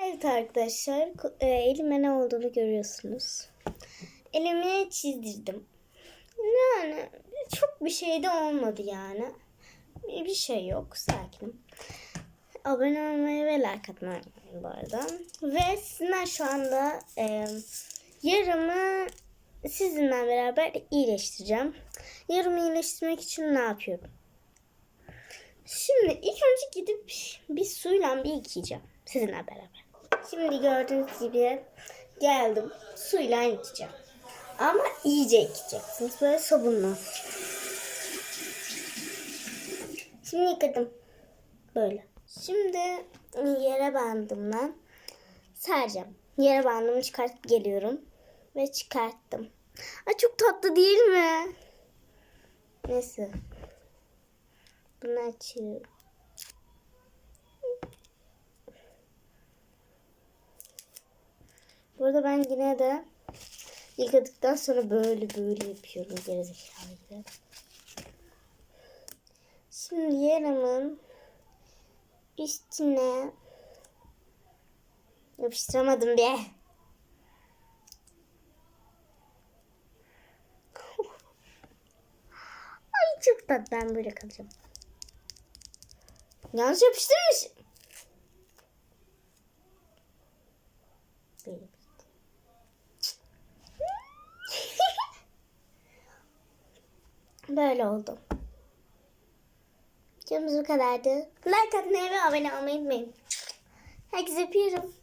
Evet arkadaşlar, e, elime ne olduğunu görüyorsunuz. Elimi çizdirdim. Yani çok bir şey de olmadı yani. Bir şey yok, sakinim. Abone olmayı ve like atmayı bu arada. Ve sizinle şu anda e, yarımı sizinle beraber iyileştireceğim. Yarımı iyileştirmek için ne yapıyorum? Şimdi ilk önce gidip bir suyla bir yıkayacağım sizinle beraber. Şimdi gördüğünüz gibi geldim suyla yıkayacağım. Ama iyice yıkayacaksınız böyle sabunla. Şimdi yıkadım. Böyle. Şimdi yere bandımla sereceğim. Yere bandımı çıkartıp geliyorum. Ve çıkarttım. Ay çok tatlı değil mi? Neyse. Bunu açıyorum. Burada ben yine de yıkadıktan sonra böyle böyle yapıyorum gerizekalı gibi. Şimdi yarımın üstüne yapıştıramadım be. Ay çok tatlı ben böyle kalacağım. Yanlış yapıştırmış. Böyle. Böyle oldu. Videomuz bu kadardı. Like atmayı ve abone olmayı unutmayın. Herkese öpüyorum.